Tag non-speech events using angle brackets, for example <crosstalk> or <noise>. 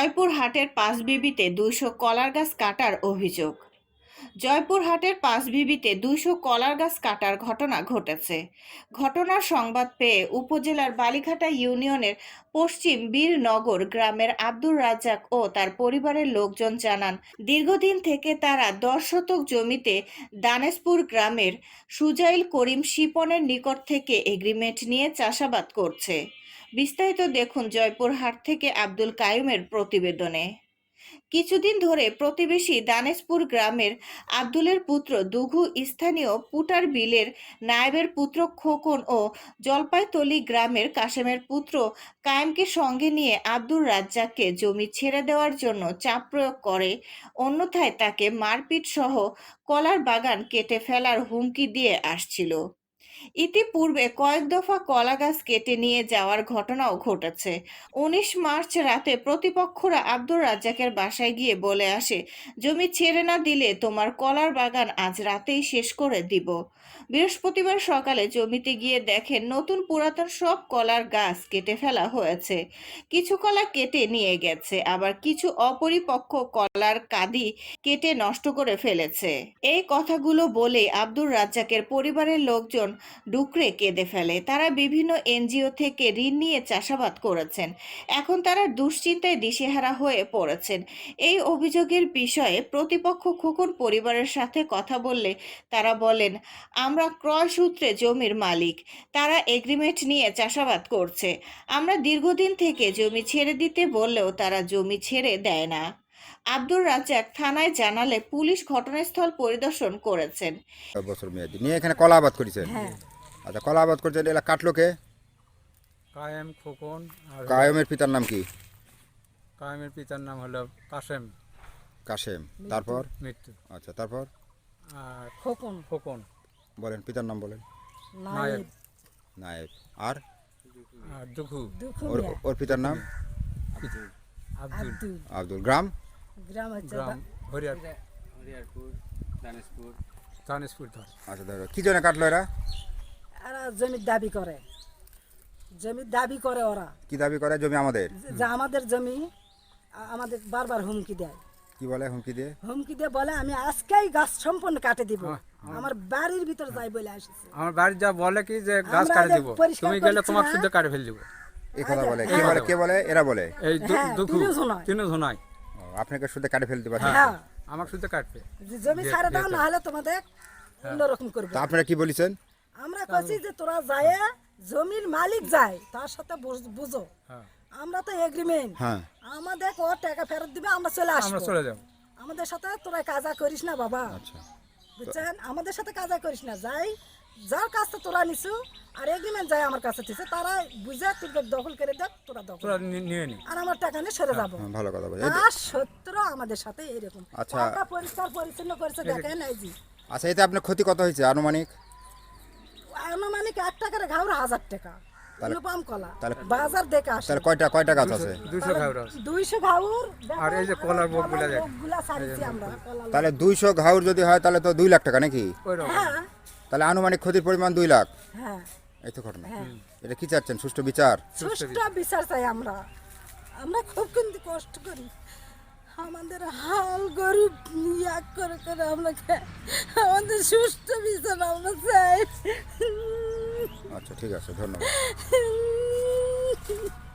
জয়পুরহাটের পাঁচবিবিতে দুশো কলার গাছ কাটার অভিযোগ। জয়পুরহাটের পাঁচবিবিতে দুইশো কলার গাছ কাটার ঘটনা ঘটেছে। ঘটনার সংবাদ পেয়ে উপজেলার বালিঘাটা ইউনিয়নের পশ্চিম বীরনগর গ্রামের আব্দুর রাজ্জাক ও তার পরিবারের লোকজন জানান, দীর্ঘদিন থেকে তারা দশ শতক জমিতে দানেশপুর গ্রামের সুজাইল করিম শিপনের নিকট থেকে এগ্রিমেন্ট নিয়ে চাষাবাদ করছে। বিস্তারিত দেখুন জয়পুরহাট থেকে আব্দুল কায়ুমের প্রতিবেদনে। কিছুদিন ধরে প্রতিবেশী দানেশপুর গ্রামের আব্দুলের পুত্র দুঘু স্থানীয় পুটার বিলের নায়েবের পুত্র খোকন ও জলপাইতলি গ্রামের কাশেমের পুত্র কায়েমকে সঙ্গে নিয়ে আব্দুর রাজ্জাককে জমি ছেড়ে দেওয়ার জন্য চাপ প্রয়োগ করে। অন্যথায় তাকে মারপিট সহ কলার বাগান কেটে ফেলার হুমকি দিয়ে আসছিল। ইতিপূর্বে কয়েক দফা কলা গাছ কেটে নিয়ে যাওয়ার ঘটনাও ঘটেছে। উনিশ মার্চ রাতে প্রতিপক্ষরা আব্দুর রাজ্জাকের বাসায় গিয়ে বলে আসে, জমি ছেড়ে না দিলে তোমার কলার বাগান আজ রাতেই শেষ করে দিব। বৃহস্পতিবার সকালে জমিতে গিয়ে দেখেন নতুন পুরাতন সব কলার গাছ কেটে ফেলা হয়েছে। কিছু কলা কেটে নিয়ে গেছে, আবার কিছু অপরিপক্ক কলার কাদি কেটে নষ্ট করে ফেলেছে। এই কথাগুলো বলে আব্দুর রাজ্জাকের পরিবারের লোকজন ডুকরে কেঁদে ফেলে। তারা বিভিন্ন এনজিও থেকে ঋণ নিয়ে চাষাবাদ করেছেন। এখন তারা দুশ্চিন্তায় দিশেহারা হয়ে পড়েছেন। এই অভিযোগের বিষয়ে প্রতিপক্ষ খোকন পরিবারের সাথে কথা বললে তারা বলেন, আমরা ক্রয় সূত্রে জমির মালিক। তারা এগ্রিমেন্ট নিয়ে চাষাবাদ করছে। আমরা দীর্ঘদিন থেকে জমি ছেড়ে দিতে বললেও তারা জমি ছেড়ে দেয় না। আব্দুর রাজ্জাক থানায় জানালে পুলিশ ঘটনাস্থল পরিদর্শন করেছেন। বছর মেয়াদি। নিয়ে এখানে কলা আবাদ করেছেন? হ্যাঁ। আচ্ছা কলা আবাদ করছেন এলা কাটলো কে? কায়েম খোকন আর কায়মের পিতার নাম কি? কায়েমের পিতার নাম হলো কাসেম কাশেম। তারপর? মৃত্যু। আচ্ছা তারপর? আর খোকন। খোকন। বলেন পিতার নাম বলেন। নায়েব। নায়েব। আর? আর দুখু। দুঃখ ওর ওর পিতার নাম? আব্দুল। আব্দুল। আব্দুল। গ্রাম? গ্রাম হচ্ছে গ্রাম হরিয়ার হরিয়ারপুর দানেশপুর। দানেশপুর ধর। আচ্ছা ধরো কি জন্য কাটলো এরা? এরা জমির দাবি করে। জমির দাবি করে ওরা। কি দাবি করে জমি আমাদের? যে- আমাদের জমি আমাদের বারবার হুমকি দেয়। কি বলে হুমকি দিয়ে? হুমকি দিয়ে বলে আমি আজকেই গাছ সম্পূর্ণ কাটে দিব। হ্যাঁ, আমার বাড়ির ভিতর যাই বলে আসছে। আমার বাড়ি যা বলে কি যে গাছ কাটে দিব। তুমি গেলে না। শুদ্ধ কাটে ফেল দিব। এই কথা বলে কে বলে কে বলে? এরা বলে। এই দু- হ্যাঁ, দুখু তিনিও শোনায়। আপনাকে শুধু কাটে ফেলতে পারে হ্যাঁ আমাকে শুদ্ধ কাটবে। জমি ছাড়ে দাও না হলে তোমাদের অন্যরকম করবে। তা আপনারা কি বলেছেন? আমরা কছি যে তোরা যায় জমির মালিক যায় তার সাথে বুঝ- বুঝো। হ্যাঁ। আমরা তো এগ্রিমেন্ট হ্যাঁ। আমাদের ও টাকা ফেরত দিবে আমরা চলে আমরা আসব। চলে যাব। আমাদের সাথে তোরা কাজা করিস না বাবা। আচ্ছা। বুঝছেন? আমাদের সাথে কাজা করিস না। যাই যার কাছ তোরা নিছু আর এগ্রিমেন্ট যায় আমার কাছে দিছে তারা বুঝে তুই দখল করে দেখ তোরা দখল। তোরা নিয়ে নি। আর আমার টাকা নিয়ে সরে যাব। হ্যাঁ, ভালো কথা বলে আর সত্য আমাদের সাথে এরকম আচ্ছা। টাকা পরিষ্কার পরিচ্ছন্ন করেছে দেখেন এই জি আচ্ছা এতে আপনার ক্ষতি কত হয়েছে আনুমানিক? আনুমানিক এক টাকার ঘাউর হাজার টাকা অনুপম কলা। তাহলে- বাজার দেখে আসে তাহলে কয়টা কয়টা গাছ আছে? দুশো ঘাউরা দুইশো ঘাউর আর এই যে কলার বোকগুলা দেখ। গুলা সারিছি আমরা তাহলে দুইশো ঘাউর যদি হয় তাহলে তো দুই লাখ টাকা নাকি? হ্যাঁ। তাহলে আনুমানিক ক্ষতির পরিমাণ দুই লাখ। হ্যাঁ। এই তো ঘটনা। হ্যাঁ। এটা কি চাচ্ছেন? সুষ্ঠু বিচার? সুষ্ঠু বিচার। চাই আমরা। আমরা খুব কিন্তু কষ্ট করি। আমাদের হাল গরিব ইয়াক করে করে আমরা আমাদের সুষ্ঠু বিচার আমরা চাই। আচ্ছা ঠিক আছে ধন্যবাদ। <laughs>